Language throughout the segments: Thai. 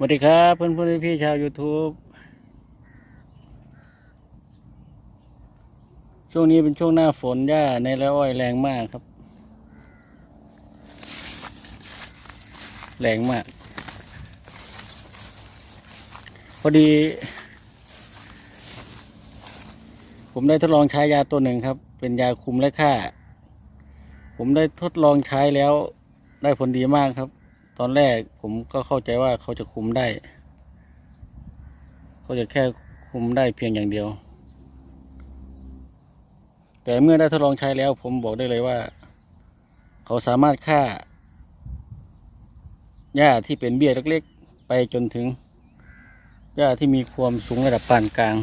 สวัสดีครับเพื่อนเพื่อนพี่ๆชาว YouTube ช่วงนี้เป็นช่วงหน้าฝนหญ้าในละอ้อยแรงมากครับ แรงมาก พอดี ผมได้ทดลองใช้ยาตัวหนึ่งครับ เป็นยาคุมและฆ่า ผมได้ทดลองใช้แล้วได้ผลดีมากครับ ตอนแรกผมก็เข้าใจว่าเขาจะคุมได้ เขาจะแค่คุมได้เพียงอย่างเดียว แต่เมื่อได้ทดลองใช้แล้ว ผมบอกได้เลยว่า เขาสามารถฆ่าหญ้าที่เป็นเบี้ยเล็กๆ ไปจนถึงหญ้าที่มีความสูงระดับปานกลาง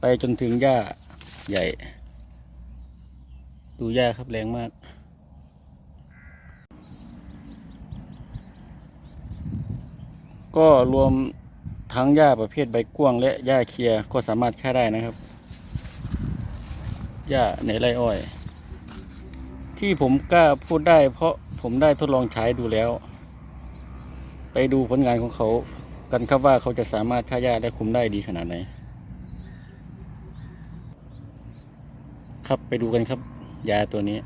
ไปจนถึงหญ้าใหญ่ ดูหญ้าครับแรงมาก ก็รวมทั้งหญ้าประเภทใบกว้างและหญ้าเคลียก็สามารถฆ่าได้นะครับหญ้าในไรอ้อย ที่ผมกล้าพูดได้เพราะผมได้ทดลองใช้ดูแล้ว ไปดูผลงานของเขากันครับว่าเขาจะสามารถฆ่าหญ้าและคุมได้ดีขนาดไหน ครับไปดูกันครับ ยาตัวนี้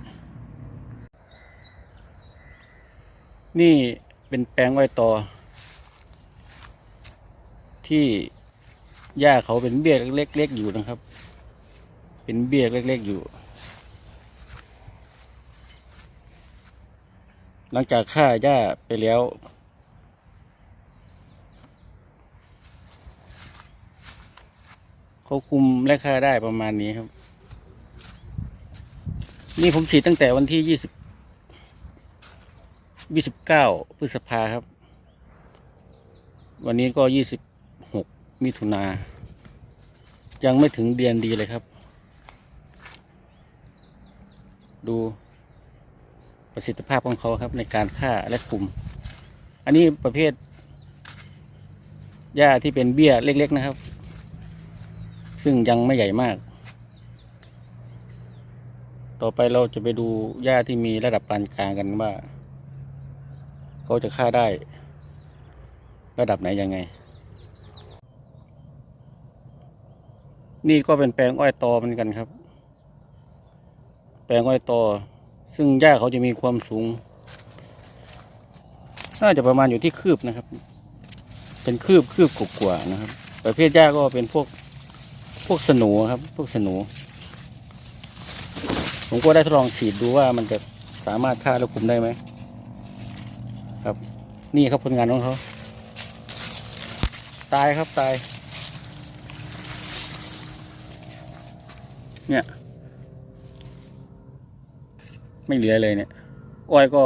นี่เป็นแปลงอ้อยตอที่หญ้าเขาเป็นเบี้ยเล็กๆอยู่นะครับ เป็นเบี้ยเล็กๆอยู่ หลังจากฆ่าหญ้าไปแล้วเขาคุมและฆ่าได้ประมาณนี้ครับ นี่ผมฉีดตั้งแต่วันที่ยี่สิบยี่สิบเก้าพฤษภาครับ วันนี้ก็ยี่สิบหกมิถุนา ยังไม่ถึงเดือนดีเลยครับ ดูประสิทธิภาพของเขาครับในการฆ่าและคุม อันนี้ประเภทหญ้าที่เป็นเบี้ยเล็ก ๆนะครับ ซึ่งยังไม่ใหญ่มาก ต่อไปเราจะไปดูหญ้าที่มีระดับปานกลางกันว่าเขาจะฆ่าได้ ระดับไหนยังไง นี่ก็เป็นแปลงอ้อยตอเหมือนกันครับ แปลงอ้อยตอ ซึ่งหญ้าเขาจะมีความสูง น่าจะประมาณอยู่ที่คืบนะครับ เป็นคืบคืบกว่านะครับ ประเภทหญ้าก็เป็นพวกพวกสนูครับ พวกสนู ผมก็ได้ทดลองฉีดดูว่ามันจะสามารถฆ่าและคุมได้ไหมครับ นี่ครับผลงานของเขาตายครับตาย เนี่ย ไม่เหลือเลยเนี่ย อ้อยก็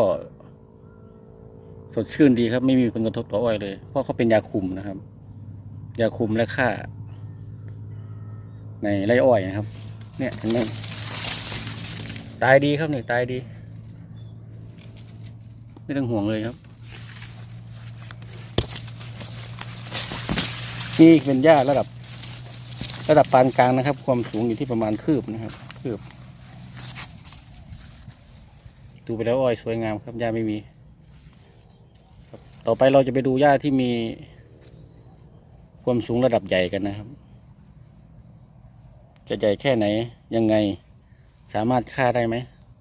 สดชื่นดีครับ ไม่มีผลกระทบต่ออ้อยเลย เพราะเขาเป็นยาคุมนะครับ ยาคุมและฆ่า ในไรอ้อยนะครับ เนี่ยเห็นไหม ตายดีครับนี่ตายดี ไม่ต้องห่วงเลยครับ นี่เป็นหญ้าระดับ ระดับปานกลางนะครับ ความสูงอยู่ที่ประมาณคืบนะครับ คืบดูไปแล้วอ้อยสวยงามครับหญ้าไม่มีต่อไปเราจะไปดูหญ้าที่มีความสูงระดับใหญ่กันนะครับ จะใหญ่แค่ไหนยังไง สามารถฆ่าได้ไหม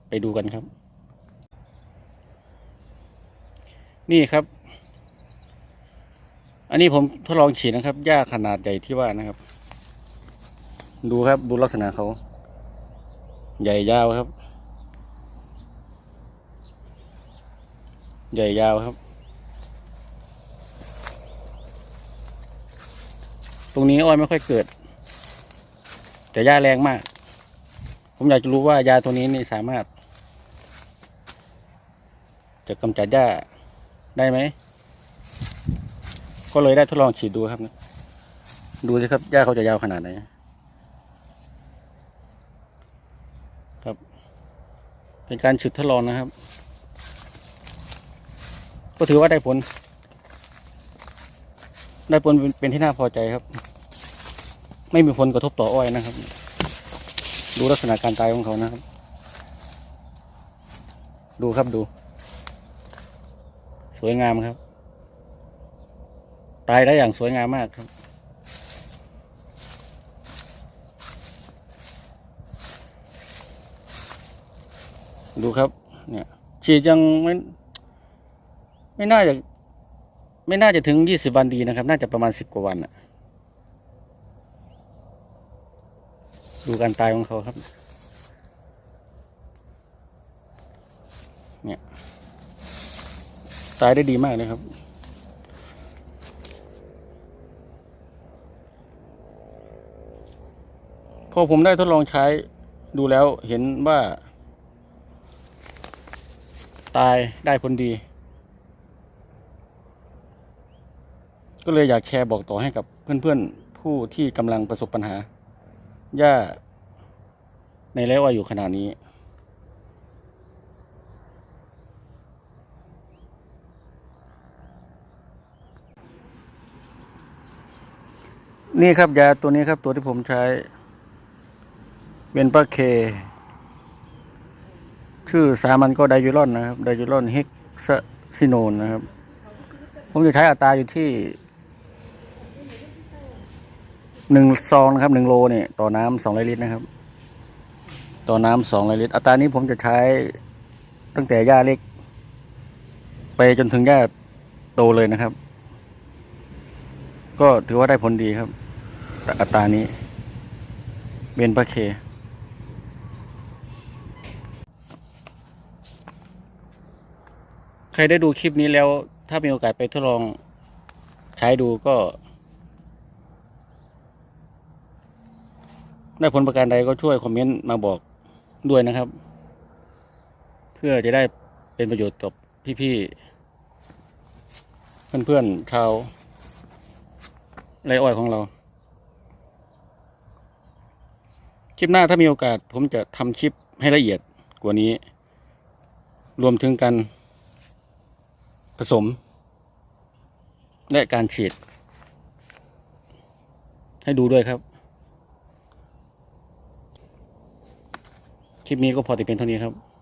ไปดูกันครับ นี่ครับ อันนี้ผมทดลองฉีดนะครับหญ้าขนาดใหญ่ที่ว่านะครับ ดูครับดูลักษณะเขา ใหญ่ยาวครับ ใหญ่ยาวครับตรงนี้อ้อยไม่ค่อยเกิด แต่หญ้าแรงมาก ผมอยากจะรู้ว่ายาตัวนี้นี่สามารถ จะกำจัดหญ้าได้ไหม ก็เลยได้ทดลองฉีดดูครับ ดูสิครับหญ้าเขาจะยาวขนาดไหนครับ เป็นการฉีดทดลองนะครับ ก็ถือว่าได้ผล ได้ผลเป็นที่น่าพอใจครับ ไม่มีผลกระทบต่ออ้อยนะครับ ดูลักษณะการตายของเขานะครับ ดูครับดู สวยงามครับ ตายได้อย่างสวยงามมากครับ ดูครับ เนี่ยฉีดยังไม่ไม่น่าจะ ไม่น่าจะถึงยี่สิบวันดีนะครับ น่าจะประมาณสิบกว่าวันอะ ดูการตายของเขาครับ เนี่ย ตายได้ดีมากเลยครับ พอผมได้ทดลองใช้ดูแล้วเห็นว่า ตายได้ผลดี ก็เลยอยากแชร์บอกต่อให้กับเพื่อนๆ ผู้ที่กำลังประสบปัญหา หญ้าในไร่อ้อยอยู่ขนาดนี้ นี่ครับยาตัวนี้ครับตัวที่ผมใช้เบนปาเค ชื่อสามัญก็ไดยูรอนนะครับไดยูรอนเฮกซซิโนนนะครับ ผมจะใช้อัตราอยู่ที่ หนึ่งซองนะครับหนึ่งโลเนี่ยต่อน้ำสองลิตรนะครับ ต่อน้ำสองลิตรอัตรานี้ผมจะใช้ตั้งแต่หญ้าเล็ก ไปจนถึงหญ้าโตเลยนะครับ ก็ถือว่าได้ผลดีครับ อัตรานี้เบนปาเคใครได้ดูคลิปนี้แล้ว ถ้ามีโอกาสไปทดลองใช้ดูก็ ได้ผลประการใดก็ช่วยคอมเมนต์มาบอกด้วยนะครับ เพื่อจะได้เป็นประโยชน์กับพี่ๆเพื่อนๆชาวไรอ้อยของเรา คลิปหน้าถ้ามีโอกาสผมจะทำคลิปให้ละเอียดกว่านี้ รวมถึงการผสม และการฉีด ให้ดูด้วยครับ คลิปนี้ก็พอติเป็นเท่านี้ครับ